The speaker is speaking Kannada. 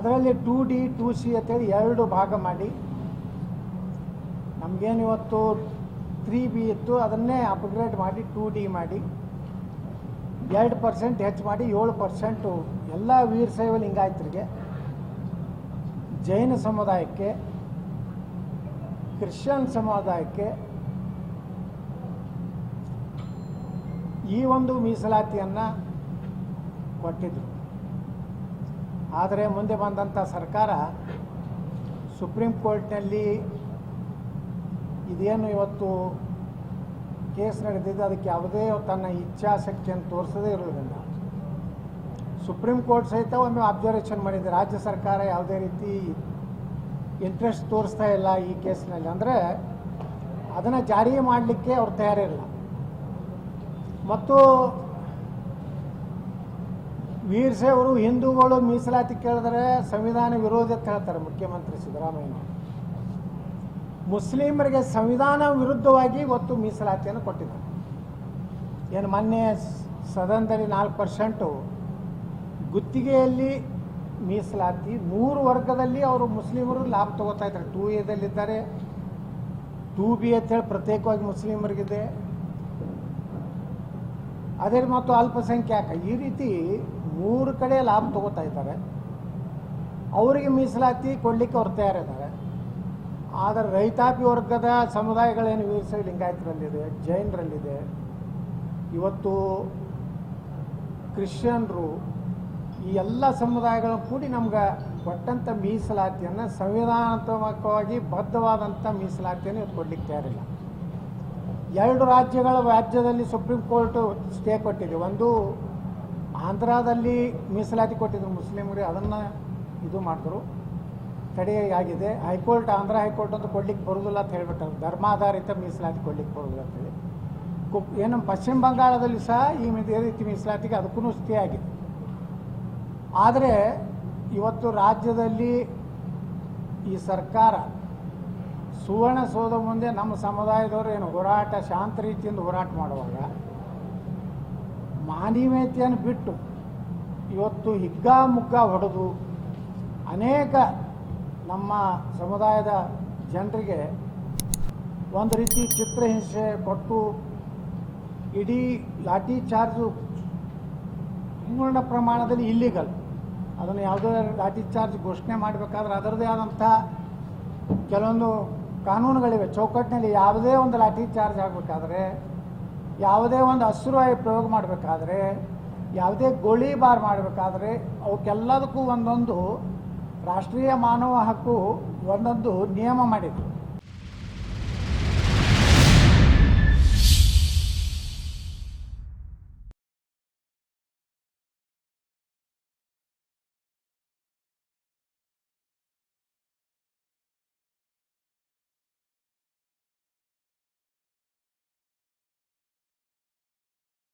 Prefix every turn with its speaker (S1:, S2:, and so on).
S1: ಅದರಲ್ಲಿ ಟೂ ಡಿ ಟೂ ಸಿ ಅಂತೇಳಿ ಎರಡು ಭಾಗ ಮಾಡಿ. ನಮಗೇನು ಇವತ್ತು ತ್ರೀ ಬಿ ಇತ್ತು, ಅದನ್ನೇ ಅಪ್ಗ್ರೇಡ್ ಮಾಡಿ ಟೂ ಡಿ ಮಾಡಿ. ಎರಡು ಪರ್ಸೆಂಟ್ ಹೆಚ್ಚು ಮಾಡಿ ಏಳು ಪರ್ಸೆಂಟು ಎಲ್ಲ ವೀರಶೈವ ಲಿಂಗಾಯತರಿಗೆ ಜೈನ ಸಮುದಾಯಕ್ಕೆ, ಕ್ರಿಶ್ಚಿಯನ್ ಸಮುದಾಯಕ್ಕೆ ಈ ಒಂದು ಮೀಸಲಾತಿಯನ್ನು ಕೊಟ್ಟಿದ್ರು. ಆದರೆ ಮುಂದೆ ಬಂದಂಥ ಸರ್ಕಾರ ಸುಪ್ರೀಂ ಕೋರ್ಟ್ನಲ್ಲಿ ಇದೇನು ಇವತ್ತು ಕೇಸ್ ನಡೆದಿದ್ದು ಅದಕ್ಕೆ ಯಾವುದೇ ತನ್ನ ಇಚ್ಛಾಶಕ್ತಿಯನ್ನು ತೋರಿಸದೇ ಇರೋದ್ರಿಂದ ಸುಪ್ರೀಂ ಕೋರ್ಟ್ ಸಹಿತ ಒಮ್ಮೆ ಅಬ್ಸರ್ವೇಷನ್ ಮಾಡಿದೆ. ರಾಜ್ಯ ಸರ್ಕಾರ ಯಾವುದೇ ರೀತಿ ಇಂಟ್ರೆಸ್ಟ್ ತೋರಿಸ್ತಾ ಇಲ್ಲ ಈ ಕೇಸ್ನಲ್ಲಿ. ಅಂದರೆ ಅದನ್ನು ಜಾರಿ ಮಾಡಲಿಕ್ಕೆ ಅವ್ರು ತಯಾರಿಲ್ಲ. ಮತ್ತು ವೀರಶೈವರು ಹಿಂದೂಗಳು ಮೀಸಲಾತಿ ಕೇಳಿದ್ರೆ ಸಂವಿಧಾನ ವಿರೋಧಿ ಅಂತ ಹೇಳ್ತಾರೆ ಮುಖ್ಯಮಂತ್ರಿ ಸಿದ್ದರಾಮಯ್ಯ. ಮುಸ್ಲಿಮರಿಗೆ ಸಂವಿಧಾನ ವಿರುದ್ಧವಾಗಿ ಒತ್ತು ಮೀಸಲಾತಿಯನ್ನು ಕೊಟ್ಟಿದ್ದಾರೆ. ಏನು ಮೊನ್ನೆ ಸದನದಲ್ಲಿ ನಾಲ್ಕು ಪರ್ಸೆಂಟು ಗುತ್ತಿಗೆಯಲ್ಲಿ ಮೀಸಲಾತಿ, ಮೂರು ವರ್ಗದಲ್ಲಿ ಅವರು ಮುಸ್ಲಿಮರು ಲಾಭ ತಗೋತಾ ಇದ್ದಾರೆ. ಟೂ ಎದಲ್ಲಿದ್ದಾರೆ ಟೂ ಬಿ ಅಂತೇಳಿ ಪ್ರತ್ಯೇಕವಾಗಿ ಮುಸ್ಲಿಮರಿಗಿದೆ. ಅದೇ ಮತ್ತು ಅಲ್ಪಸಂಖ್ಯಾತ. ಈ ರೀತಿ ಮೂರು ಕಡೆ ಲಾಭ ತಗೋತಾ ಇದ್ದಾರೆ. ಅವರಿಗೆ ಮೀಸಲಾತಿ ಕೊಡಲಿಕ್ಕೆ ಅವ್ರು ತಯಾರಿದ್ದಾರೆ. ಆದರೆ ರೈತಾಪಿ ವರ್ಗದ ಸಮುದಾಯಗಳೇನು ವೀರಶೈವ ಲಿಂಗಾಯತರಲ್ಲಿದೆ, ಜೈನರಲ್ಲಿದೆ. ಇವತ್ತು ಕ್ರಿಶ್ಚಿಯನ್ರು ಈ ಎಲ್ಲ ಸಮುದಾಯಗಳನ್ನು ಕೂಡಿ ನಮ್ಗೆ ಕೊಟ್ಟಂಥ ಮೀಸಲಾತಿಯನ್ನು ಸಂವಿಧಾನಾತ್ಮಕವಾಗಿ ಬದ್ಧವಾದಂಥ ಮೀಸಲಾತಿಯನ್ನು ಇವತ್ತು ಕೊಡ್ಲಿಕ್ಕೆ ತಯಾರಿಲ್ಲ. ಎರಡು ರಾಜ್ಯಗಳ ರಾಜ್ಯದಲ್ಲಿ ಸುಪ್ರೀಂ ಕೋರ್ಟು ಸ್ಟೇ ಕೊಟ್ಟಿದೆ. ಒಂದು ಆಂಧ್ರದಲ್ಲಿ ಮೀಸಲಾತಿ ಕೊಟ್ಟಿದ್ರು ಮುಸ್ಲಿಮರಿಗೆ ಅದನ್ನು ಇದು ಮಾಡಿದ್ರು. ತಡೆಯಾಗಿದೆ. ಹೈಕೋರ್ಟ್, ಆಂಧ್ರ ಹೈಕೋರ್ಟ್ ಅಂತ ಕೊಡ್ಲಿಕ್ಕೆ ಬರೋದಿಲ್ಲ ಅಂತ ಹೇಳ್ಬಿಟ್ಟು ಧರ್ಮಾಧಾರಿತ ಮೀಸಲಾತಿ ಕೊಡ್ಲಿಕ್ಕೆ ಬರೋದಿಲ್ಲ ಅಂತೇಳಿ ಕು ಏನು, ಪಶ್ಚಿಮ ಬಂಗಾಳದಲ್ಲಿ ಸಹ ಈ ರೀತಿ ಮೀಸಲಾತಿಗೆ ಅದಕ್ಕೂ ಸ್ಥಿತಿ ಆಗಿದೆ. ಆದರೆ ಇವತ್ತು ರಾಜ್ಯದಲ್ಲಿ ಈ ಸರ್ಕಾರ ಸುವರ್ಣಸೌಧ ಮುಂದೆ ನಮ್ಮ ಸಮುದಾಯದವರು ಏನು ಹೋರಾಟ, ಶಾಂತ ರೀತಿಯಿಂದ ಹೋರಾಟ ಮಾಡುವಾಗ ಮಾನವೀಯತೆಯನ್ನು ಬಿಟ್ಟು ಇವತ್ತು ಹಿಗ್ಗಾಮುಗ್ಗ ಹೊಡೆದು ಅನೇಕ ನಮ್ಮ ಸಮುದಾಯದ ಜನರಿಗೆ ಒಂದು ರೀತಿ ಚಿತ್ರಹಿಂಸೆ ಕೊಟ್ಟು ಇಡೀ ಲಾಠಿ ಚಾರ್ಜು ಪೂರ್ಣ ಪ್ರಮಾಣದಲ್ಲಿ ಇಲ್ಲಿಗಲ್ ಅದನ್ನು ಯಾವುದೇ ಲಾಠಿ ಚಾರ್ಜ್ ಘೋಷಣೆ ಮಾಡಬೇಕಾದ್ರೆ ಅದರದೇ ಆದಂಥ ಕೆಲವೊಂದು ಕಾನೂನುಗಳಿವೆ. ಚೌಕಟ್ಟಿನಲ್ಲಿ ಯಾವುದೇ ಒಂದು ಲಾಠಿ ಚಾರ್ಜ್ ಆಗಬೇಕಾದ್ರೆ ಯಾವುದೇ ಒಂದು ಹಸಿರುವಾಯು ಪ್ರಯೋಗ ಮಾಡಬೇಕಾದ್ರೆ, ಯಾವುದೇ ಗೋಳಿ ಬಾರ್ ಮಾಡಬೇಕಾದ್ರೆ ಅವಕ್ಕೆಲ್ಲದಕ್ಕೂ ಒಂದೊಂದು ರಾಷ್ಟ್ರೀಯ ಮಾನವ ಹಕ್ಕು ಒಂದೊಂದು ನಿಯಮ ಮಾಡಿದ್ರು.